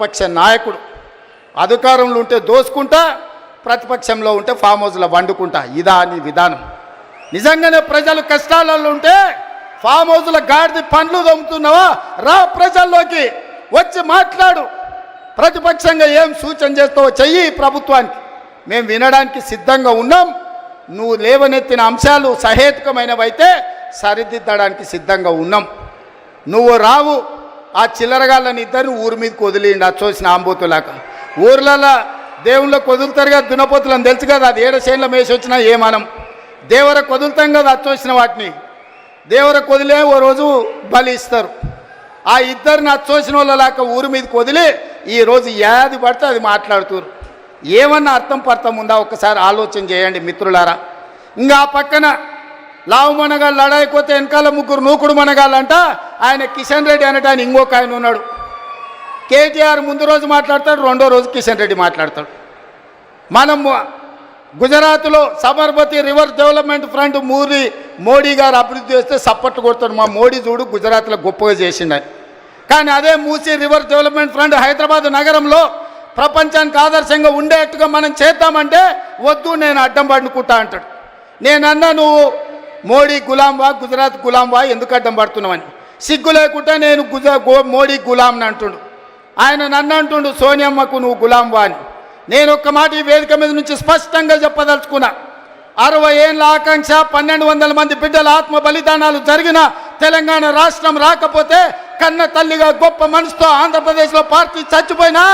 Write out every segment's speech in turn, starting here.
పక్ష నాయకుడు. అధికారంలో ఉంటే దోసుకుంటా ప్రతిపక్షంలో ఉంటే ఫామ్ హౌస్లో వండుకుంటా. ఇదా అని విధానం. నిజంగానే ప్రజలు కష్టాలలో ఉంటే ఫామ్ హౌస్ల గాడిది పండ్లు దొంగతున్నావా రా ప్రజల్లోకి. వచ్చి మాట్లాడు. ప్రతిపక్షంగా ఏం సూచన చేస్తావో చెయ్యి ప్రభుత్వానికి. మేము వినడానికి సిద్ధంగా ఉన్నాం. నువ్వు లేవనెత్తిన అంశాలు సహేతుకమైనవైతే సరిదిద్దడానికి సిద్ధంగా ఉన్నాం. నువ్వు రావు. ఆ చిల్లరగాళ్ళని ఇద్దరు ఊరి మీదకి వదిలిండి అచ్చోసిన ఆంబోతులాక ఊర్లలో దేవుళ్ళ కొదులుతారుగా కదా తెలుసు కదా అది ఏడ చేనుల మేసి వచ్చినా ఏమనం దేవర కొదులుతాం కదా అచ్చొచ్చిన వాటిని. దేవర కొదిలే ఓ రోజు బలి ఇస్తారు. ఆ ఇద్దరిని అచ్చోసిన వాళ్ళలాక ఊరి మీదకి వదిలి ఈరోజు ఏది పడితే అది మాట్లాడుతున్నారు ఏమన్నా అర్థం పర్థం ఉందా? ఒక్కసారి ఆలోచన చేయండి మిత్రులారా. ఇంకా ఆ పక్కన లావు మనగాళ్ళు లడాయిపోతే వెనకాల ముగ్గురు నూకుడు మనగాళ్ళంట. ఆయన కిషన్ రెడ్డి అనేట ఆయన ఇంకొక ఆయన ఉన్నాడు. కేటీఆర్ ముందు రోజు మాట్లాడతాడు రెండో రోజు కిషన్ రెడ్డి మాట్లాడతాడు. మనం గుజరాత్లో సబర్మతి రివర్ డెవలప్మెంట్ ఫ్రంట్ మూరి మోడీ గారు అభివృద్ధి చేస్తే సప్పట్లు కొడతాడు. మా మోడీ చూడు గుజరాత్లో గొప్పగా చేసిండని కానీ అదే Musi river development front Hyderabad నగరంలో ప్రపంచానికి ఆదర్శంగా ఉండేట్టుగా మనం చేద్దామంటే వద్దు నేను అడ్డం పడుకుంటా అంటాడు. నేనన్నా నువ్వు మోడీ గులాంవా గుజరాత్ గులాంవా ఎందుకు అడ్డం పడుతున్నామని సిగ్గు లేకుండా నేను గుజ గో మోడీ గులాంని అంటుండు. ఆయన నన్ను అంటుండు సోనియమ్మకు నువ్వు గులాంవా అని. నేను ఒక్క మాట ఈ వేదిక మీద నుంచి స్పష్టంగా చెప్పదలుచుకున్నా. అరవై ఏళ్ళ ఆకాంక్ష పన్నెండు వందల మంది బిడ్డల ఆత్మ బలిదానాలు జరిగిన తెలంగాణ రాష్ట్రం రాకపోతే కన్న తల్లిగా గొప్ప మనసుతో ఆంధ్రప్రదేశ్లో పార్టీ చచ్చిపోయినా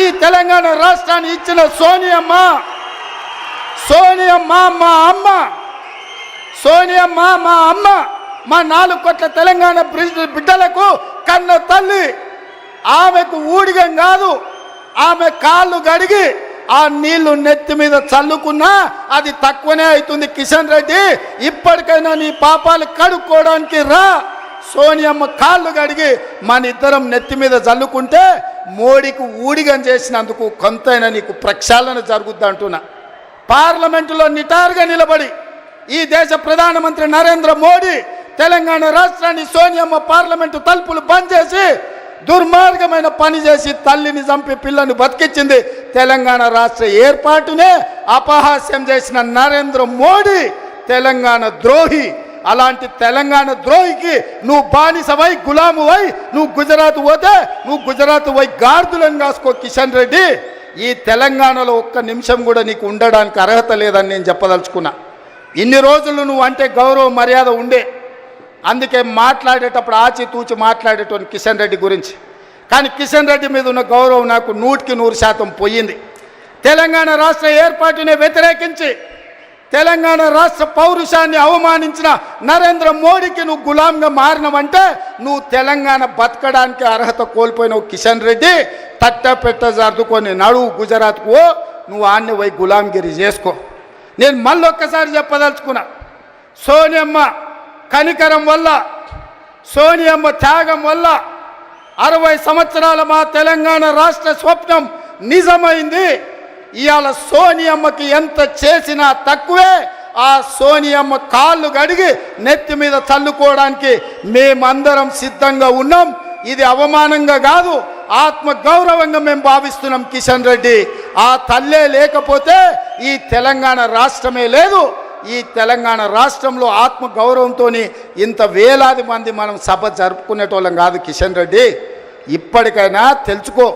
ఈ తెలంగాణ రాష్ట్రాన్ని ఇచ్చిన సోనియమ్మ. సోనియమ్మ మా అమ్మ. సోనియమ్మ మా అమ్మ మా నాలుగు కోట్ల తెలంగాణ బిడ్డలకు కన్న తల్లి. ఆమెకు ఊడిగం కాదు ఆమె కాళ్ళు గడిగి ఆ నీళ్ళు నెత్తి మీద చల్లుకున్నా అది తక్కువనే అవుతుంది కిషన్ రెడ్డి. ఇప్పటికైనా నీ పాపాలు కడుక్కోవడానికి రా. సోనియమ్మ కాళ్ళు గడిగి మన ఇద్దరం నెత్తి మీద చల్లుకుంటే మోడీకి ఊడిగం చేసినందుకు కొంతైనా నీకు ప్రక్షాళన జరుగుద్ది అంటున్నా పార్లమెంటులో నిటారుగా నిలబడి ఈ దేశ ప్రధానమంత్రి నరేంద్ర మోడీ తెలంగాణ రాష్ట్రాన్ని సోనియమ్మ పార్లమెంటు తలుపులు బంద్ చేసి దుర్మార్గమైన పని చేసి తల్లిని చంపి పిల్లని బతికించింది తెలంగాణ రాష్ట్ర ఏర్పాటునే అపహాస్యం చేసిన నరేంద్ర మోడీ తెలంగాణ ద్రోహి. అలాంటి తెలంగాణ ద్రోహికి నువ్వు బానిసవై గులామువై నువ్వు గుజరాత్ పోతే నువ్వు గుజరాత్ వై గార్దులను కాసుకో కిషన్ రెడ్డి. ఈ తెలంగాణలో ఒక్క నిమిషం కూడా నీకు ఉండడానికి అర్హత లేదని నేను చెప్పదలుచుకున్నా. ఇన్ని రోజులు నువ్వు అంటే గౌరవ మర్యాద ఉండే. అందుకే మాట్లాడేటప్పుడు ఆచితూచి మాట్లాడేటోని కిషన్ రెడ్డి గురించి. కానీ కిషన్ రెడ్డి మీద ఉన్న గౌరవం నాకు నూటికి నూరు శాతం పోయింది. తెలంగాణ రాష్ట్ర ఏర్పాటుని వ్యతిరేకించి తెలంగాణ రాష్ట్ర పౌరుషాన్ని అవమానించిన నరేంద్ర మోడీకి నువ్వు గులాంగా మారినవంటే నువ్వు తెలంగాణ బతకడానికి అర్హత కోల్పోయినవు కిషన్ రెడ్డి. తట్ట పెట్ట నడువు గుజరాత్కు నువ్వు ఆన్ని పోయి గులాంగిరి చేసుకో. నేను మళ్ళీ ఒక్కసారి చెప్పదలుచుకున్నా. సోనియమ్మ కనికరం వల్ల సోనియమ్మ త్యాగం వల్ల అరవై సంవత్సరాల మా తెలంగాణ రాష్ట్ర స్వప్నం నిజమైంది. ఇవాళ సోనియమ్మకి ఎంత చేసినా తక్కువే ఆ సోనియమ్మ కాళ్ళు గడిగి నెత్తి మీద చల్లుకోవడానికి మేమందరం సిద్ధంగా ఉన్నాం. ఇది అవమానంగా కాదు ఆత్మ గౌరవంగా మేము భావిస్తున్నాం కిషన్ రెడ్డి. ఆ తల్లే లేకపోతే ఈ తెలంగాణ రాష్ట్రమే లేదు. ఈ తెలంగాణ రాష్ట్రంలో ఆత్మ గౌరవంతో ఇంత వేలాది మంది మనం సభ జరుపుకునేటోళ్ళం కాదు కిషన్ రెడ్డి. ఇప్పటికైనా తెలుసుకో.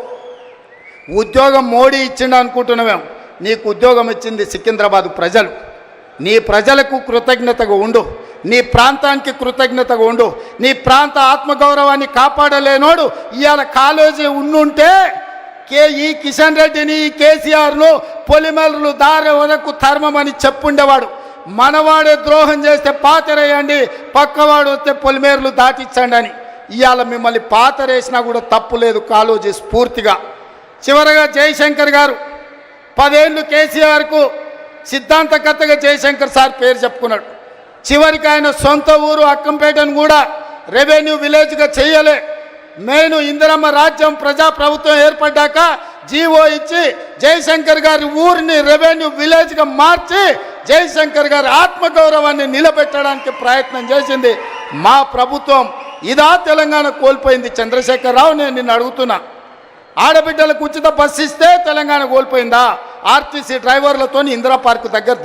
ఉద్యోగం మోడీ ఇచ్చిండు అనుకుంటున్నామేం నీకు ఉద్యోగం ఇచ్చింది సికింద్రాబాద్ ప్రజలు. నీ ప్రజలకు కృతజ్ఞతగా ఉండు. నీ ప్రాంతానికి కృతజ్ఞతగా ఉండు. నీ ప్రాంత ఆత్మగౌరవాన్ని కాపాడలేనోడు ఇవాళ కాలేజీ ఉండుంటే కే ఈ కిషన్ రెడ్డిని కేసీఆర్ను పొలిమేరలు దారి వరకు ధర్మమని చెప్పుండేవాడు. మనవాడే ద్రోహం చేస్తే పాతరేయండి పక్కవాడు వస్తే పొలిమేరలు దాటించండి అని. ఇవాళ మిమ్మల్ని పాతరేసినా కూడా తప్పు లేదు కాలోజీ స్ఫూర్తిగా చివరగా జయశంకర్ గారు పదేళ్ళు కేసీఆర్కు సిద్ధాంతకర్తగా జయశంకర్ సార్ పేరు చెప్పుకున్నాడు. చివరికి ఆయన సొంత ఊరు అక్కంపేటను కూడా రెవెన్యూ విలేజ్గా చేయలే. నేను ఇందిరమ్మ రాజ్యం ప్రజాప్రభుత్వం ఏర్పడ్డాక జీవో ఇచ్చి జయశంకర్ గారి ఊరిని రెవెన్యూ విలేజ్గా మార్చి జయశంకర్ గారి ఆత్మగౌరవాన్ని నిలబెట్టడానికి ప్రయత్నం చేసింది. మా ప్రభుత్వం ఇదా తెలంగాణ కోల్పోయింది. చంద్రశేఖరరావు నేను నిన్ను అడుగుతున్నా. ఆడబిడ్డలకు ఉచిత బస్సు ఇస్తే తెలంగాణ కోల్పోయిందా? ఆర్టీసీ డ్రైవర్లతో ఇందిరా పార్క్ దగ్గర